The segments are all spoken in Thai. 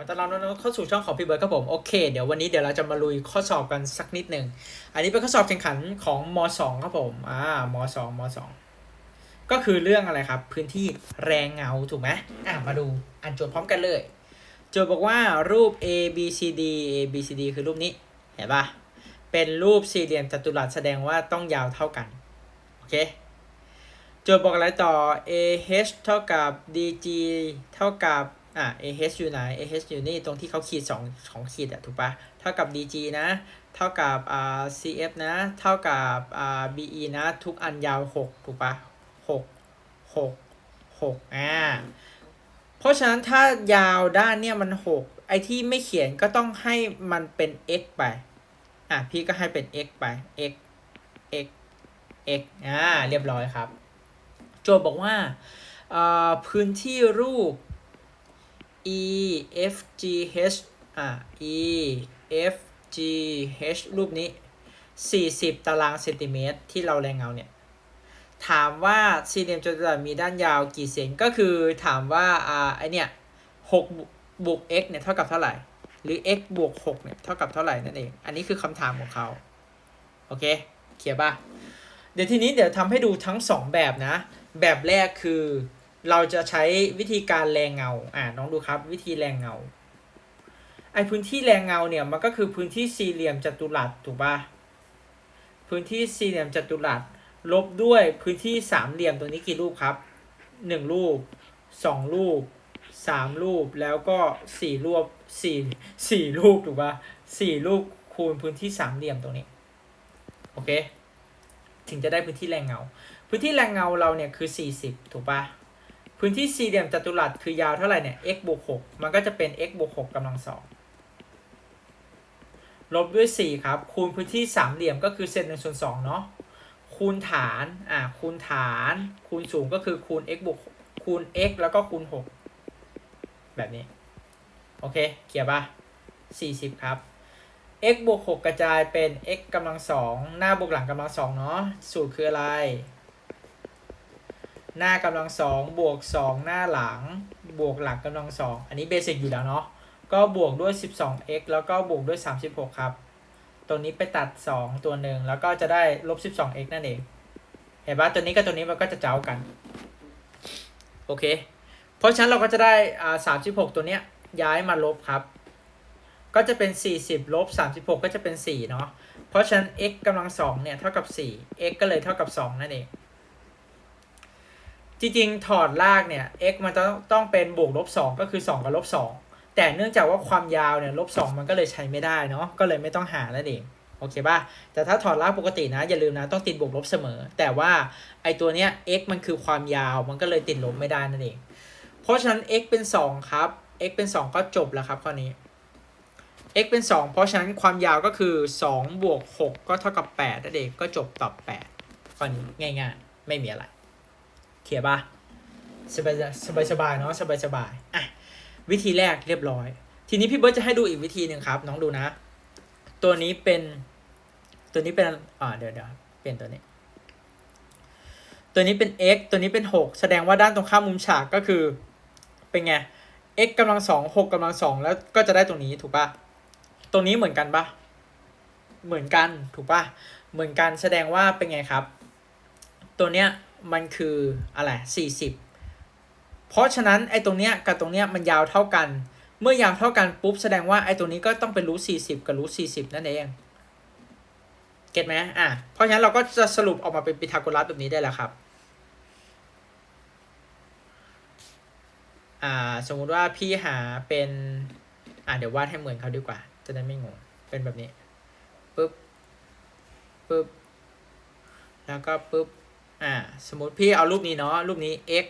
ขอต้อนรับน้องๆเข้าสู่ช่องของพี่เบิร์ดครับผมโอเคเดี๋ยววันนี้เดี๋ยวเราจะมาลุยข้อสอบกันสักนิดหนึ่งอันนี้เป็นข้อสอบแข่งขันของม .2 ครับผมอ่าม .2 ม .2 ก็คือเรื่องอะไรครับ พื้นที่แรงเงาถูกไหมอะมาดูอ่านโจทย์พร้อมกันเลย โจทย์บอกว่ารูป A B C D A B C D คือรูปนี้เห็นปะเป็นรูปสี่เหลี่ยมจัตุรัสแสดงว่าต้องยาวเท่ากันโอเคโจทย์บอกอะไรต่อ AH เท่ากับ DG เท่ากับ อะ AH อยู่ไหน AH อยู่นี่ตรงที่เขาขีดสองของขีดอะถูกปะเท่ากับ DG นะ เท่ากับอ่า CF นะ เท่ากับอ่า BE นะ ทุกอันยาว 6 ถูกปะ6 6 6อ่าเพราะฉะนั้นถ้ายาวด้านเนี่ยมัน 6 ไอที่ไม่เขียนก็ต้องให้มันเป็น x ไป อะ พี่ก็ให้เป็น x ไป x x x อ่าเรียบร้อยครับ โจทย์บอกว่าอ่าพื้นที่รูป e f g h อ่า e f g h รูปนี้ 40 ตารางเซนติเมตรที่เราแรงเงาเนี่ย ถามว่าสี่เหลี่ยมจัตุรัสมีด้านยาวกี่เซนก็คือถามว่าอ่าไอเนี่ย6บวก x เนี่ยเท่ากับเท่าไหร่ หรือ x บวก6เนี่ยเท่ากับเท่าไหร่นั่นเอง อันนี้คือคำถามของเขา โอเคเคลียร์ป่ะ เดี๋ยวทีนี้เดี๋ยวทำให้ดูทั้ง 2 แบบนะ แบบแรกคือ เราจะใช้วิธีการแรงเงา อ่าน้องดูครับ วิธีแรงเงา ไอพื้นที่แรงเงาเนี่ยมันก็คือพื้นที่สี่เหลี่ยมจัตุรัสถูกป่ะ พื้นที่สี่เหลี่ยมจัตุรัสลบด้วยพื้นที่สามเหลี่ยมตรงนี้กี่รูปครับหนึ่งรูปสองรูปสามรูปแล้วก็สี่รูปสี่สี่รูปถูกปะสี่รูปคูณพื้นที่สามเหลี่ยมตรงนี้ โอเค ถึงจะได้พื้นที่แรงเงา พื้นที่แรงเงาเราเนี่ยคือสี่สิบถูกปะ พื้นที่สี่เหลี่ยมจัตุรัสคือยาวเท่าไหร่เนี่ย x บวกหกมันก็จะเป็น x บวกหกำลังสองลบด้วยสี่ครับ คูณพื้นที่สามเหลี่ยมก็คือเศษหนึ่งส่วนสองเนาะคูณฐานอ่าคูณฐาน คูณสูงก็คือคูณ x บวกคูณ x แล้วก็คูณ 6 แบบนี้ โอเคเขียนปะ40 ครับ x บวก6กระจายเป็น x กำลังสองหน้าบวกหลังกำลังสองเนาะสูตรคืออะไร หน้ากำลังสองบวก2หน้าหลัง บวกหลังกำลังสองอันนี้เบสิกอยู่แล้วเนาะก็บวกด้วย 12x แล้วก็บวกด้วย 36 ครับ ตัวนี้ไปตัด 2 ตัวหนึ่งแล้วก็จะได้ลบ 12x นั่นเอง เห็นปะตัวนี้กับตัวนี้มันก็จะเจ้ากัน โอเค เพราะฉะนั้นเราก็จะได้อ่า36 ตัวเนี้ยย้ายมาลบครับ ก็จะเป็น 40 ลบ 36 ก็จะเป็น 4 เนาะ เพราะฉะนั้น x กำลังสองเนี่ยเท่ากับ 4 x ก็เลยเท่ากับ 2 นั่นเอง จริง ๆ ถอดรากเนี่ย x มันต้องต้องเป็นบวกลบ2ก็คือ 2 กับลบ2แต่เนื่องจากว่าความยาวเนี่ยลบ2มันก็เลยใช้ไม่ได้เนาะก็เลยไม่ต้องหานั่นเองโอเคป่ะแต่ถ้าถอดรากปกตินะ อย่าลืมนะต้องติดบวกลบเสมอ แต่ว่าไอตัวเนี้ย x มันคือความยาวมันก็เลยติดลบไม่ได้นั่นเอง เพราะฉะนั้น x เป็น 2 ครับ x เป็น 2 ก็จบแล้วครับข้อนี้ x เป็น 2 เพราะฉะนั้นความยาวก็คือ2บวก6ก็เท่ากับ8นั่นเองก็จบตอบ8ข้อนี้ง่ายๆ ไม่มีอะไร เคลียร์ป่ะสบายสบายสบายๆเนาะสบายสบายๆอะวิธีแรกเรียบร้อย ทีนี้พี่เบิร์ตจะให้ดูอีกวิธีหนึ่งครับ น้องดูนะ ตัวนี้เป็นตัวนี้เป็นอ่าเดี๋ยวเดี๋ยวเปลี่ยนตัวนี้ ตัวนี้เป็น x ตัวนี้เป็น 6 แสดงว่าด้านตรงข้ามมุมฉากก็คือเป็นไง x กำลังสองหกกำลังสองแล้วก็จะได้ตรงนี้ถูกปะตรงนี้เหมือนกันปะเหมือนกันถูกปะเหมือนกันแสดงว่าเป็นไงครับ ตัวเนี้ย มันคืออะไรสี่สิบเพราะฉะนั้นไอ้ตรงเนี้ยกับตรงเนี้ยมันยาวเท่ากัน เมื่อยาวเท่ากันปุ๊บแสดงว่าไอ้ตรงนี้ก็ต้องเป็นรูทสี่สิบกับรูทสี่สิบนั่นเองเก็ตไหมอะเพราะฉะนั้นเราก็จะสรุปออกมาเป็นพีทาโกรัสแบบนี้ได้แล้วครับอ่าสมมุติว่าพี่หาเป็นอ่าเดี๋ยววาดให้เหมือนเขาดีกว่า จะได้ไม่งงเป็นแบบนี้ปุ๊บปุ๊บแล้วก็ปุ๊บ อ่าสมมติพี่เอารูปนี้เนาะรูปนี้ x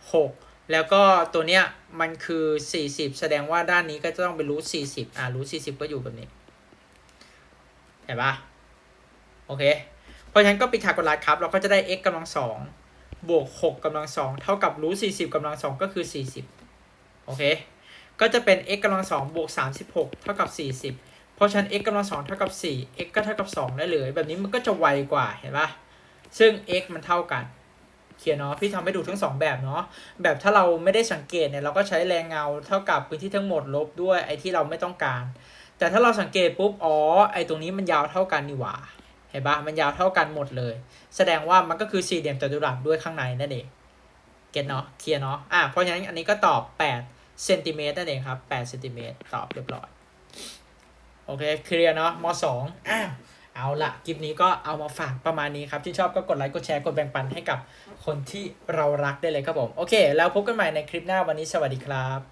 6 แล้วก็ตัวเนี้ยมันคือ 40 แสดงว่าด้านนี้ก็จะต้องเป็นรูท40อ่ารูท40 ก็อยู่แบบนี้เห็นปะโอเค เพราะฉะนั้นก็ปิดถากรัสครับ เราก็จะได้ x กำลังสองบวก 6กำลังสองเท่ากับรูท40กำลังสองก็คือ 40 โอเค ก็จะเป็น x กำลังสองบวก 36 เท่ากับ 40 เพราะฉะนั้น x กำลังสองเท่ากับ 4 x ก็เท่ากับ 2 ได้เลย แบบนี้มันก็จะไวกว่าเห็นปะ ซึ่ง x มันเท่ากันเคลียร์เนาะพี่ทำให้ดูทั้งสองแบบเนาะแบบถ้าเราไม่ได้สังเกตเนี่ยเราก็ใช้แรงเงาเท่ากับพื้นที่ทั้งหมดลบด้วยไอ้ที่เราไม่ต้องการ แต่ถ้าเราสังเกตปุ๊บอ๋อไอ้ตรงนี้มันยาวเท่ากันนี่หว่าเห็นปะมันยาวเท่ากันหมดเลย แสดงว่ามันก็คือสี่เหลี่ยมจัตุรัสด้วยข้างในนั่นเองเก็ตเนาะเคลียร์เนาะอะเพราะฉะนั้นอันนี้ก็ตอบ8เซนติเมตรนั่นเองครับ8เซนติเมตรตอบเรียบร้อยโอเคเคลียร์เนาะมสองอะ เอาละคลิปนี้ก็เอามาฝากประมาณนี้ครับ ที่ชอบก็กดไลค์กดแชร์กดแบ่งปันให้กับคนที่เรารักได้เลยครับผม โอเค แล้วพบกันใหม่ในคลิปหน้าวันนี้สวัสดีครับ